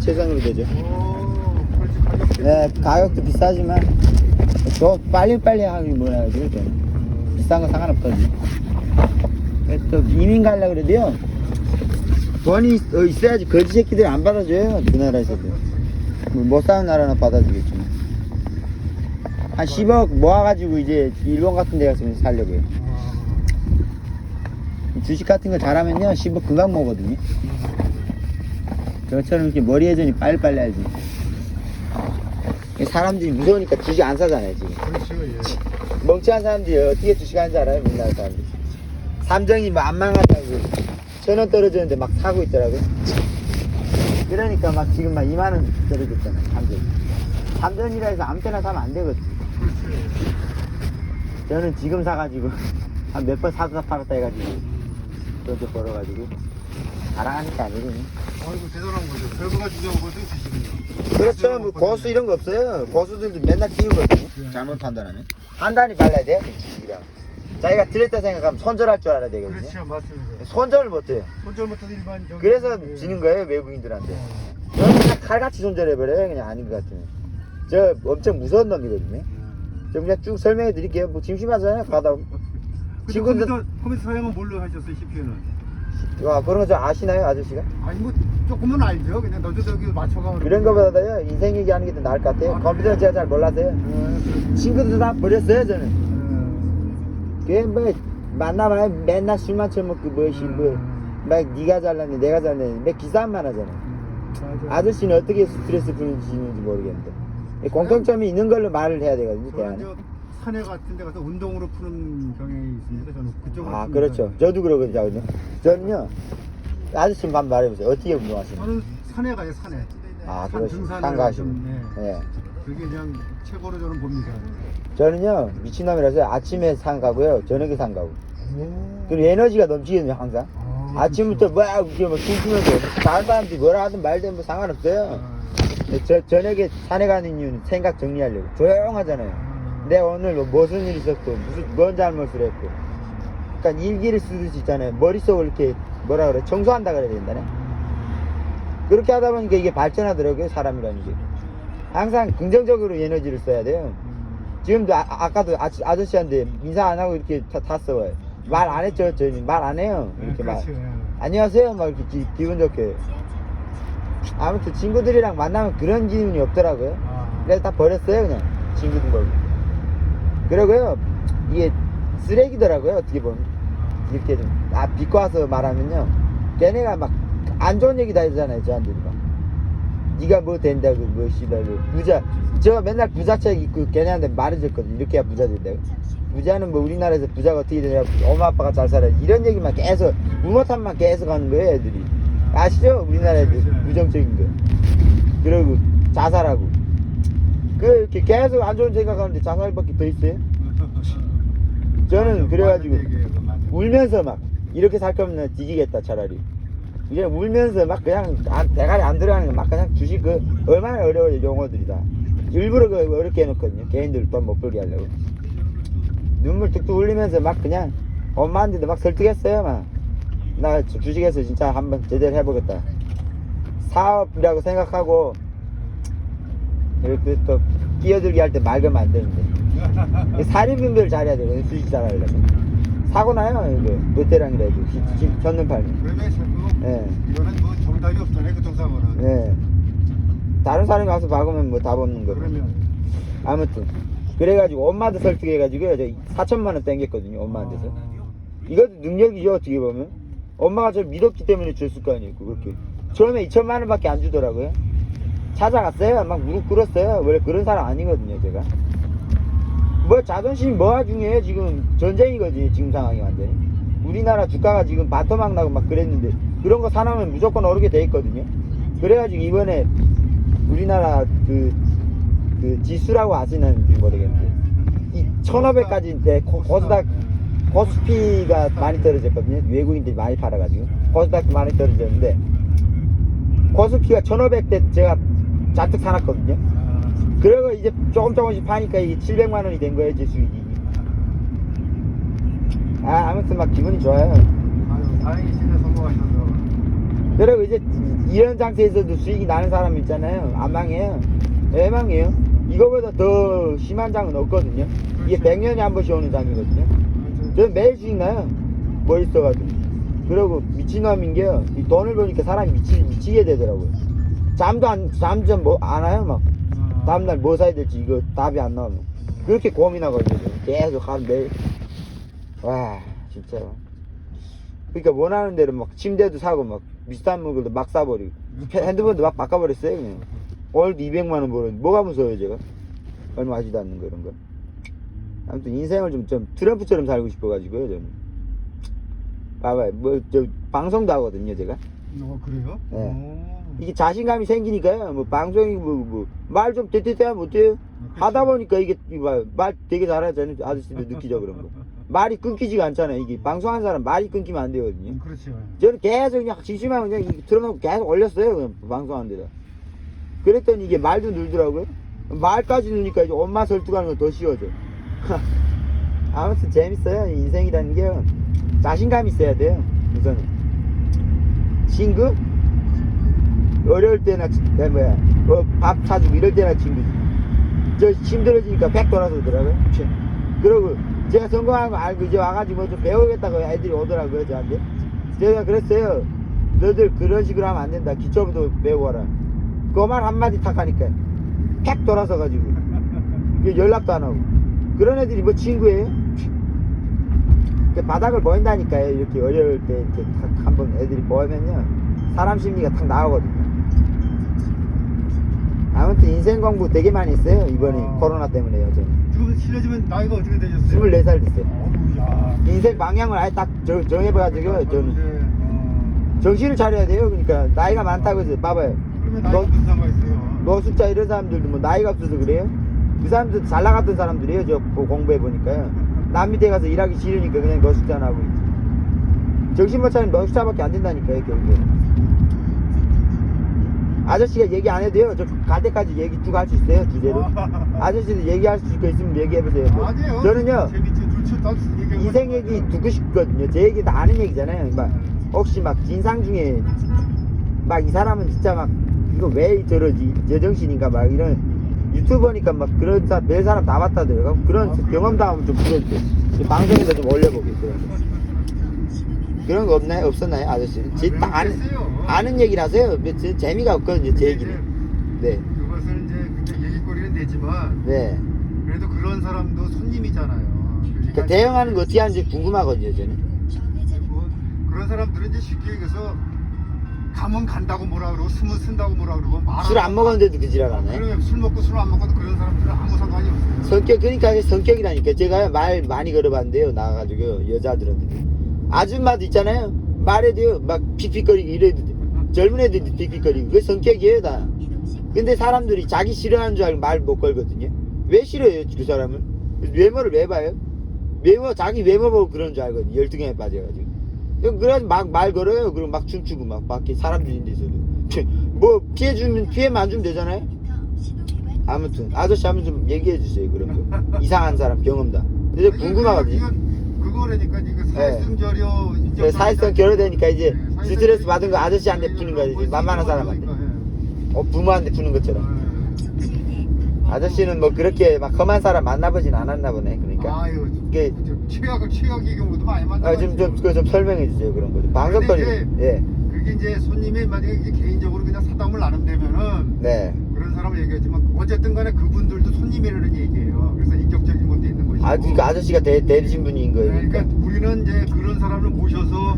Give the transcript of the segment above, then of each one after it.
최상으로 되죠. 네, 가격도 비싸지만 더 빨리빨리 하기 뭐라 저는. 비싼 거 상관없거든요. 또 이민 가려 그래도요. 돈이 있- 어, 있어야지 거지 새끼들이 안 받아줘요. 그 나라에서도. 뭐못 사는 나라나 받아주겠지만. 한 10억 모아가지고 이제 일본 같은 데 가서 살려고요. 이 주식 같은 거 잘하면요 10억 금방 모거든요. 저처럼 이렇게 머리 회전이 빨리빨리 하지. 사람들이 무서우니까 주식 안 사잖아요 지금. 그렇죠, 예. 멍청한 사람들이 어떻게 주식 하는지 알아요? 우리나라 사람들. 삼정이 뭐 안 망하다고 천 원 떨어졌는데 막 사고 있더라고요. 그러니까 막 지금 막 2만 원 떨어졌잖아요. 삼정. 삼정이라 해서 아무 때나 사면 안 되거든. 저는 지금 사가지고 한 몇 번 사다 팔았다 해가지고 돈좀 벌어가지고 자랑하니까 아니거든요. 아이고 대단한 거죠. 결과가 중요한 거죠, 주식은요. 그렇죠. 뭐 고수 이런 거 없어요. 고수들도 맨날 띄우거든요. 잘못 판단하면. 판단이 달라야 돼요. 주식이랑. 자기가 틀렸다 생각하면 손절할 줄 알아야 되거든요. 그렇죠, 맞습니다. 손절을 못해요. 손절 못해서 일반. 그래서 예. 지는 거예요 외국인들한테. 저는 그냥 칼같이 손절해버려요. 그냥 아닌 것 같으면. 저 엄청 무서운 놈이거든요. 저 그냥 쭉 설명해 드릴게요. 뭐 심심하잖아요. 가다 보면. 컴퓨터, 컴퓨터 사용은 뭘로 하셨어요, CPU는? 아, 그런 거 좀 아시나요, 아저씨가? 아니 뭐 조금은 알죠. 그냥 너도 저기 맞춰가. 그런 거보다요 인생 얘기하는 게 더 나을 것 같아요. 컴퓨터는 제가 잘 몰라서요. 친구들도 다 버렸어요 저는. 그게 뭐 만나면 맨날 술만 처먹고 뭐시 뭐막 네가 잘났네 내가 잘났네 막 기싸움만 하잖아. 아저씨는 어떻게 스트레스 푸는지 모르겠는데 공통점이 있는 걸로 말을 해야 되거든요. 대화는. 저 산에 같은 데 가서 운동으로 푸는 경향이 있습니다. 저는 그쪽으로. 아 그렇죠. 저도 그러거든요. 저는요 아저씨 한번 말해보세요. 어떻게 운동하시나요? 저는 산에 가요, 산에. 아 산 그렇죠. 등산을 산 가시고. 좀, 예. 예. 그게 그냥 최고로 저는 봅니다. 저는요 미친놈이라서 아침에 산 가고요 저녁에 산 가고. 그리고 에너지가 넘치거든요 항상. 아, 아침부터 그렇죠. 막 이렇게 막 숨쉬면서 다른 사람들이 뭐라 하든 말든 뭐 상관없어요. 아, 근데 저 저녁에 산에 가는 이유는 생각 정리하려고 조용하잖아요. 아. 내가 오늘 뭐 무슨 일이 있었고 무슨 뭔 잘못을 했고. 그러니까 일기를 쓰듯이 있잖아요. 머릿속을 이렇게 뭐라 그래 청소한다 그래야 된다네. 그렇게 하다 보니까 이게 발전하더라고요 사람이라는 게. 항상 긍정적으로 에너지를 써야 돼요. 음. 지금도 아, 까도 아, 아저씨한테 인사 안 하고 이렇게 타, 탔어. 말안 했죠 저희는 말안 해요. 이렇게 말. 그렇죠. 예. 안녕하세요 막 이렇게 기, 기분 좋게 아무튼 친구들이랑 만나면 그런 기분이 없더라고요 아. 그래서 다 버렸어요 그냥 친구들 말고 그러고요. 이게 쓰레기더라고요 어떻게 보면. 이렇게 좀아 비꼬아서 말하면요. 걔네가 막 안 좋은 얘기 다 해주잖아요 저한테 막. 네가 뭐 된다고 뭐 씨발 뭐 부자. 저 맨날 부자책 입고 걔네한테 말해줬거든 이렇게 해야 부자 된다고. 부자는 뭐 우리나라에서 부자가 어떻게 되냐 엄마 아빠가 잘 살아야 이런 얘기만 계속 우모탄만 계속 하는 거예요 애들이. 아시죠? 우리나라 애들 부정적인 거. 그러고 자살하고 그 이렇게 계속 안 좋은 생각하는데 자살밖에 더 있어요? 저는 그래가지고. 울면서 막 이렇게 살 거면 뒤지겠다 차라리. 이제 울면서 막 그냥 안, 대가리 안 들어가는 거 막 그냥 주식 그 얼마나 어려워요 용어들이 다. 일부러 그 어렵게 해놓거든요 개인들 돈 못 벌게 하려고. 눈물 뚝뚝 흘리면서 막 그냥 엄마한테도 막 설득했어요 막 나 주식에서 진짜 한번 제대로 해보겠다. 사업이라고 생각하고 이렇게 또 끼어들게 할 때 맑으면 안 되는데. 사립분별 잘해야 돼요 주식 잘하려면 사고 나요 이거. 롯데랑이라 해도. 전는 팔면 그러면 그거 예. 이거는 뭐 정답이 없잖아요, 그 정상으로는. 예. 다른 사람이 가서 박으면 뭐 답 없는 거고. 그러면. 아무튼. 그래가지고 엄마도 설득해가지고요. 저 4천만 원 땡겼거든요 엄마한테서. 이것도 능력이죠 어떻게 보면. 엄마가 저 믿었기 때문에 줬을 거 아니에요 그렇게. 처음에 2천만 원밖에 안 주더라고요 찾아갔어요? 막 무릎 꿇었어요? 원래 그런 사람 아니거든요 제가. 뭐 자존심이 뭐가 중요해요 지금. 전쟁이거든요 지금 상황이 완전히. 우리나라 주가가 지금 바토막 나고 막 그랬는데 그런 거 사놓으면 무조건 오르게 돼 있거든요. 그래가지고 이번에 우리나라 그, 그 지수라고 아시는지 모르겠는데 이 1500까지 이제 고- 코스닥 코스피가 많이 떨어졌거든요. 외국인들이 많이 팔아가지고. 코스닥도 많이 떨어졌는데 코스피가 1500대 제가 잔뜩 사놨거든요 그리고 이제 조금 조금씩 파니까 이게 700만 원이 된 거예요 제 수익이 아 아무튼 막 기분이 좋아요 아유, 다행히 신에 성공하셔서. 그리고 이제 이런 장소에서도 수익이 나는 사람 있잖아요. 안 망해요. 왜 망해요? 이거보다 더 심한 장은 없거든요. 이게 그렇죠. 100년에 한 번씩 오는 장이거든요. 맞아요. 저는 매일 수익 나요. 멋있어가지고. 그리고 미친놈인 게요. 이 돈을 버니까 사람이 미치, 미치게 되더라고요. 잠도 안, 잠도 좀 뭐, 안 와요, 막. 아. 다음날 뭐 사야 될지 이거 답이 안 나오면. 그렇게 고민하거든요. 계속 한 매일. 와, 진짜. 그러니까 원하는 대로 막 침대도 사고 막 비싼 물건도 막 사버리고. 핸드폰도 막 바꿔버렸어요, 그냥. 오늘도 200만원 벌었는데 뭐가 무서워요, 제가? 얼마 하지도 않는 거, 이런 거. 아무튼 인생을 좀, 좀 트럼프처럼 살고 싶어가지고요, 저는. 봐봐요. 뭐, 저, 방송도 하거든요, 제가. 어, 그래요? 네. 오. 이게 자신감이 생기니까요. 뭐, 방송이 뭐, 뭐, 말좀 떼떼떼하면 못해요. 하다 보니까 이게. 말 되게 잘하잖아요. 아저씨도 느끼죠, 그런 거. 말이 끊기지가 않잖아요. 이게 방송하는 사람 말이 끊기면 안 되거든요. 음, 그렇죠. 저는 계속 그냥 심심하면 그냥 틀어놓고 계속 올렸어요. 그냥 방송하는 데다. 그랬더니 이게 말도 늘더라고요. 말까지 늘니까 이제 엄마 설득하는 거 더 쉬워져. 아무튼 재밌어요. 인생이라는 게 자신감이 있어야 돼요. 우선은. 친구? 어려울 때나, 치- 내 뭐야, 어, 밥 사주고 이럴 때나 친구지. 저 힘들어지니까 백 돌아서더라고요. 그러고 제가 성공한 거 알고 이제 와가지고 뭐 좀 배우겠다고 애들이 오더라고요, 저한테. 제가 그랬어요. 너들 그런 식으로 하면 안 된다. 기초부터 배워라. 그 말 한마디 탁 하니까 팩 돌아서 가지고 이게 연락도 안 하고 그런 애들이 뭐 친구예요? 바닥을 보인다니까요. 이렇게 어려울 때 이렇게 탁 한번 애들이 보면요 사람 심리가 탁 나오거든요. 인생 공부 되게 많이 했어요 이번에 아. 코로나 때문에요 저는 지금 실례지만 나이가 어떻게 되셨어요? 24살 됐어요. 어우야. 인생 방향을 아예 딱 정- 정해봐가지고 저는 이제, 어, 정신을 차려야 돼요. 그러니까 나이가 많다고 해서 봐봐요. 그러면 나이 너- 무슨 상관 있어요? 노숙자 이런 사람들도 뭐 나이가 없어서 그래요? 그 사람들 잘 나갔던 사람들이에요. 저 보- 공부해 보니까요. 남 밑에 가서 일하기 싫으니까 그냥 노숙자나 하고 있지. 정신 못 차리면 노숙자밖에 안 된다니까요, 결국에. 아저씨가 얘기 안 해도 돼요. 저갈 때까지 얘기 쭉 할 수 있어요, 주제로. 아저씨도 얘기할 수 있고 있으면 얘기해보세요. 뭐. 아니에요. 저는요, 인생 얘기 듣고 싶거든요. 제 얘기 다 아는 얘기잖아요. 막 혹시 막 진상 중에 막 이 사람은 진짜 막 이거 왜 저러지 제정신인가 막 이런 유튜버니까 막 그런 사람 별 사람 다 봤다더라고 그런 아, 그래요? 경험담 한번 좀 들어주세요. 방송에서 좀 거. 그런 거 없나요? 없었나요, 아저씨는? 제, 다 아는. 아는 하세요. 뭐 제- 재미가 없거든요, 제 얘기는. 네, 그것은 이제 얘기거리는 되지만 네. 그래도 그런 사람도 손님이잖아요. 그러니까 대응하는 거 어떻게 하는지 궁금하거든요, 저는. 뭐 그런 사람들은 이제 쉽게 얘기해서 가면 간다고 뭐라 그러고 숨은 쓴다고 뭐라 그러고 말술안 먹었는데도 그 지랄 하네. 그러면 술 먹고 술 안 먹어도 그런 사람들은 아무 상관이 없어요. 성격 그러니까 성격이라니까 제가 말 많이 걸어봤는데요 나가가지고 여자들한테 아줌마도 있잖아요. 말해도요 막 픽픽거리고 이래도 돼. 젊은 애들도 픽픽거리고. 그게 성격이에요 다. 근데 사람들이 자기 싫어하는 줄 알고 말 못 걸거든요. 왜 싫어해요 그 사람을 외모를 왜 봐요? 외모 자기 외모 보고 그런 줄 알거든요. 열등감에 빠져가지고. 그래서 막 말 걸어요. 그리고 막 춤추고 막 밖에 사람들 있는 데서도. 뭐 피해 주면 피해만 안 주면 되잖아요. 아무튼 아저씨 한번 좀 얘기해 주세요 그런 거. 이상한 사람 경험담. 근데 궁금하거든요. 그 거라니까 이거 사회성 결여 네, 사회성 결여되니까 이제 스트레스 받은 거 아저씨한테 푸는 거지 만만한 사람한테 어, 부모한테 푸는 것처럼 아저씨는 뭐 그렇게 막 험한 사람 만나보진 않았나 보네 그러니까 아유 이게 최악의 최악의 경우도 많이 만나. 아, 좀, 좀, 그거 좀 설명해 주세요 그런 거 방송거리 근데 예, 그게 이제 손님이 만약에 이제 개인적으로 그냥 사담을 나눈다면은 네. 그런 사람을 얘기하지만 어쨌든 간에 그분들도 손님이라는 얘기예요. 그래서 인격적인. 아, 그러니까 아저씨가 대, 대신 분인 거예요 네, 그러니까. 그러니까 우리는 이제 그런 사람을 모셔서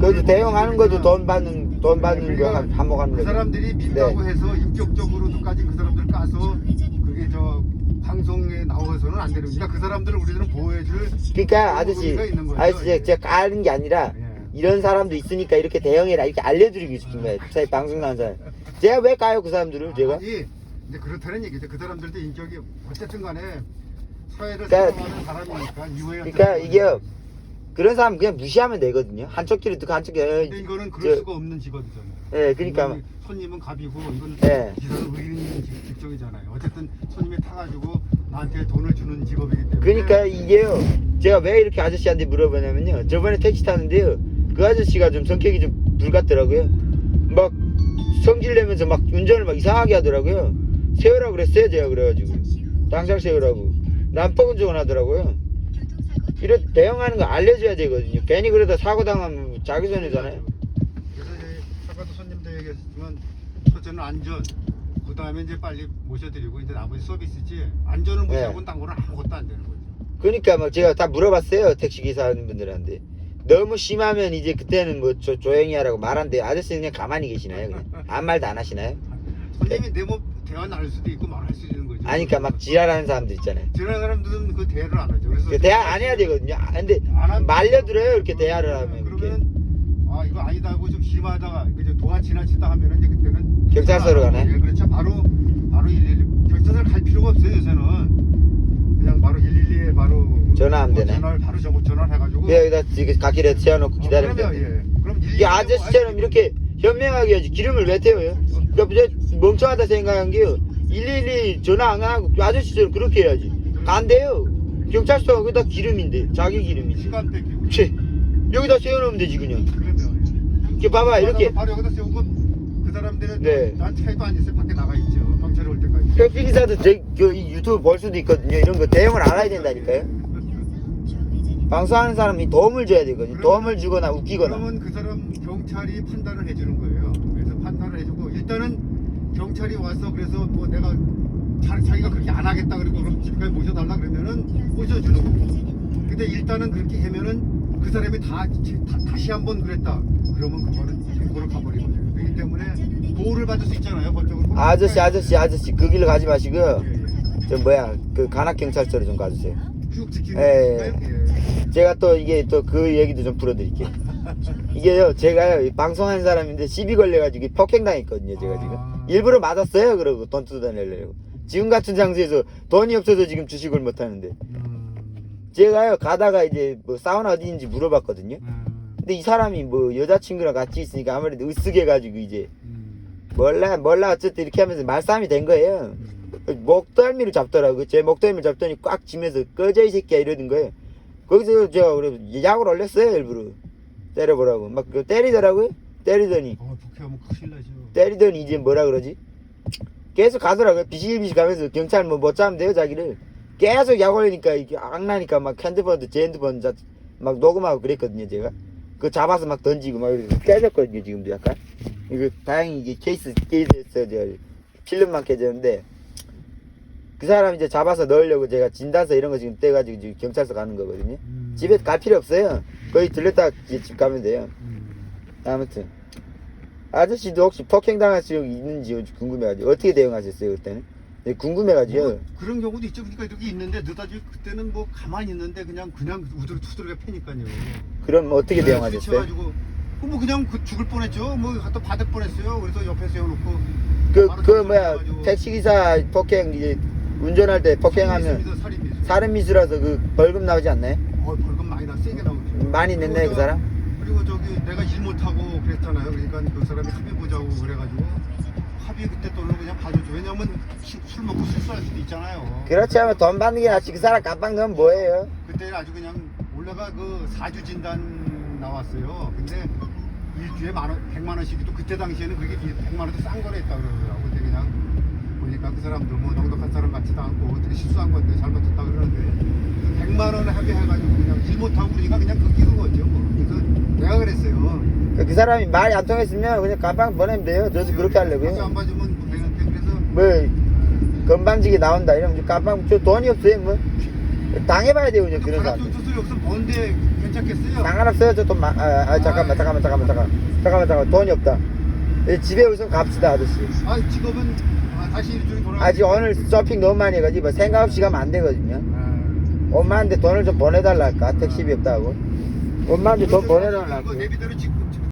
그래도 대응하는 것도 돈 받는 돈 받는 거 한- 한몫하는 그 거죠 사람들이 믿다고 네. 해서 인격적으로도까지 그 사람들 까서 그게 저 방송에 나와서는 안 되는 거니까 그 사람들을 우리들은 보호해줄 그러니까 아저씨 의무가 있는 거죠. 아저씨 제가, 제가 까는 게 아니라 예. 이런 사람도 있으니까 이렇게 대응해라 이렇게 알려드리고 싶은 거예요 사실 방송 나온 사람 제가 왜 까요 그 사람들을 제가 아니 이제 그렇다는 얘기죠. 그 사람들도 인격이 어쨌든 간에 사회를 그러니까- 살아가는 사람이니까 그러니까 이게요 그런 사람 그냥 무시하면 되거든요 한쪽 길을 듣고 한쪽 길에 근데 이거는 그럴 저- 수가 없는 직업이잖아요. 예 그러니까 이거는 손님은 갑이고 이건 예. 의인 직- 직종이잖아요. 어쨌든 손님이 타가지고 나한테 돈을 주는 직업이기 때문에. 그러니까 이게요 제가 왜 이렇게 아저씨한테 물어보냐면요 저번에 택시 타는데요 그 아저씨가 좀 성격이 좀 불같더라고요 막 성질 내면서 막 운전을 막 이상하게 하더라고요. 세우라고 그랬어요, 제가 그래가지고. 당장 세우라고. 난폭 운전을 하더라고요. 이래 대응하는 거 알려줘야 되거든요. 괜히 그러다 사고 당하면 자기 손해잖아요. 그래서 이제 아까도 손님도 얘기했지만 첫째는 안전, 그 다음에 이제 빨리 모셔드리고 이제 나머지 서비스지 안전을 무시하고 네. 딴 거는 아무것도 안 되는 거죠. 그러니까 막 제가 다 물어봤어요 택시 기사분들한테 너무 심하면 이제 그때는 뭐 조, 조용히 하라고 말한대 아저씨 그냥 가만히 계시나요 그냥 아무 말도 안 하시나요 손님이 내뭐 대화 나눌 수도 있고 말할 수 있는 거죠. 아니 그러니까 막 지랄하는 사람들 있잖아요 지랄 사람들은 그 대화를 안 하죠. 그래서 그 대화 안 해야 되거든요 아, 근데 안 말려들어요 이렇게 대화를 하면 그러면 아 이거 아니다 하고 좀 심하다가 이제 동안 지나치다 하면은 이제 그때는 경찰서로 가나요? 예, 그렇죠. 바로 바로 112 경찰서를 갈 필요가 없어요 요새는 그냥 바로 112에 바로 전화하면 뭐 되네. 전화를 바로 저거 전화를 해가지고 그냥 여기다 지금 갓길에 세워놓고 어, 기다리면 그러면 예. 그럼 112 이게 아저씨처럼 이렇게 현명하게 해야지 기름을 왜 태워요 그러니까 이제 멍청하다 생각한 게요. 112 전화 안 하고 그 아저씨처럼 그렇게 해야지. 안 돼요. 경찰서가 거기다 기름인데 자기 기름이지. 시간 뺏기고 치, 여기다 세워놓으면 되지 그냥. 그러면. 이렇게 봐봐 이렇게. 바로 여기다 세우고 그 사람들은 네. 난 차에도 안 있어요 밖에 나가 있죠. 경찰이 올 때까지. 택시 기사도 제, 그, 이 유튜브 볼 수도 있거든요. 이런 거 대응을 알아야 된다니까요. 방송하는 사람이 도움을 줘야 되거든요. 도움을 주거나 웃기거나. 그러면 그 사람 경찰이 판단을 해주는 거예요. 그래서 판단을 해주고 일단은 경찰이 와서 그래서 뭐 내가 자, 자기가 그렇게 안 하겠다 그리고 그럼 집까지 모셔달라 그러면은 모셔주는 거고. 근데 일단은 그렇게 하면은 그 사람이 다, 다 시 한번 그랬다. 그러면 그거는 신고를 가버리는 거예요. 그렇기 때문에 보호를 받을 수 있잖아요. 법적으로. 아저씨 아저씨 아저씨 그 길로 가지 마시고요 예, 예. 저 뭐야 그 간악경찰서로 좀 가주세요 쭉 지키는 예. 거니까요. 예. 제가 또 이게 또 그 얘기도 좀 풀어드릴게요 이게요 제가요 이 방송하는 사람인데 시비 걸려가지고 폭행당했거든요 제가 지금 아. 일부러 맞았어요? 그러고 돈 뜯어내려고. 지금 같은 장소에서 돈이 없어서 지금 주식을 못 하는데. 음, 제가요 가다가 이제 뭐 사우나 어디인지 물어봤거든요. 음, 근데 이 사람이 뭐 여자친구랑 같이 있으니까 아무래도 으쓱해 가지고 이제 음, 몰라 몰라 어쨌든 이렇게 하면서 말싸움이 된 거예요. 음. 목덜미를 잡더라고요 제 목덜미를 잡더니 꽉 쥐면서 꺼져 이 새끼야 이러는 거예요. 거기서 제가 그래 약을 올렸어요 일부러. 때려보라고. 막그 때리더라고요 때리더니. 어, 북해하면 큰일 나죠. 때리더니 이제 뭐라 그러지? 계속 가더라고요. 비실비실 가면서 경찰 뭐못 잡으면 돼요 자기를. 계속 약 올리니까 이게 악나니까 막 핸드폰도 제 핸드폰 자, 막 녹음하고 그랬거든요 제가. 그 잡아서 막 던지고 막 깨졌거든요 지금도 약간. 이거 다행히 이게 케이스 케이스에서 제가 필름만 깨졌는데 그 사람 이제 잡아서 넣으려고 제가 진단서 이런 거 지금 떼가지고 지금 경찰서 가는 거거든요. 음. 집에 갈 필요 없어요. 거기 들렸다 집 가면 돼요. 음. 아무튼 아저씨도 혹시 폭행 당할 수 있는지 궁금해가지고 어떻게 대응하셨어요 그때는 네, 궁금해가지고 뭐 그런 경우도 있죠. 그러니까 이렇게 있는데 늦어지 그때는 뭐 가만히 있는데 그냥 그냥 우두루 투두루가 패니까요. 그럼 어떻게 네, 대응하셨어요? 스치워가지고 뭐 그냥 그 죽을 뻔했죠. 뭐 갖다 받을 뻔했어요. 그래서 옆에 세워놓고 그, 바로 그 정신을 뭐야 해가지고 택시기사 폭행 이제 운전할 때 폭행하면 살인미수. 살인 미수라서 그 벌금 나오지 않나요? 어, 벌금 많이 나 세게 나오죠. 많이 냈나요 그 사람? 그리고 저기 내가 일 못하고 그랬잖아요. 그러니까 그 사람이 합의 보자고 그래가지고 합의 그때 돈을 그냥 받아줘. 왜냐면 시- 술 먹고 실수할 수도 있잖아요. 그렇지 하면 돈 받는 게 낫지 그 사람 깜빵 넣으면 뭐예요? 그때 아주 그냥 올라가 그 사주 진단 나왔어요. 근데 일주에 만 원, 백만 원씩도 그때 당시에는 그게 100만 원도 싼 거래 했다 그러더라고. 근데 그냥 보니까 그 사람도 뭐 넉넉한 사람 같지도 않고 어떻게 실수한 건데 잘못했다 그러는데 100만 원을 합의해가지고 그냥 일 못하고 그러니까 그냥 걷기는 거죠. 뭐. 내가 그랬어요. 그, 그 사람이 말이 안 통했으면 그냥 깜빵 보내면 돼요. 저도 그렇게 합의 하려고요. 안 봐주면 뭐 되는데 그래서 뭐 건방지게 나온다. 이러면 깜빵 저 돈이 없어요 뭐. 당해봐야 돼요 그냥 그런 사람 좀 소리 없으면 뭔데 괜찮겠어요? 상관없어요 저돈 아, 아, 잠깐만 잠깐만 잠깐만 잠깐만. 잠깐만 잠깐만. 돈이 없다. 예, 집에 우선 갑시다 아저씨. 아 직업은 아, 다시 일주일 돌아. 아직 오늘 쇼핑 너무 많이 해가지고 뭐 생각 없이 가면 안 되거든요. 아. 엄마한테 돈을 좀 보내달랄까? 택시비 없다고 엄마한테 돈 보내달라고. 내비대로 지-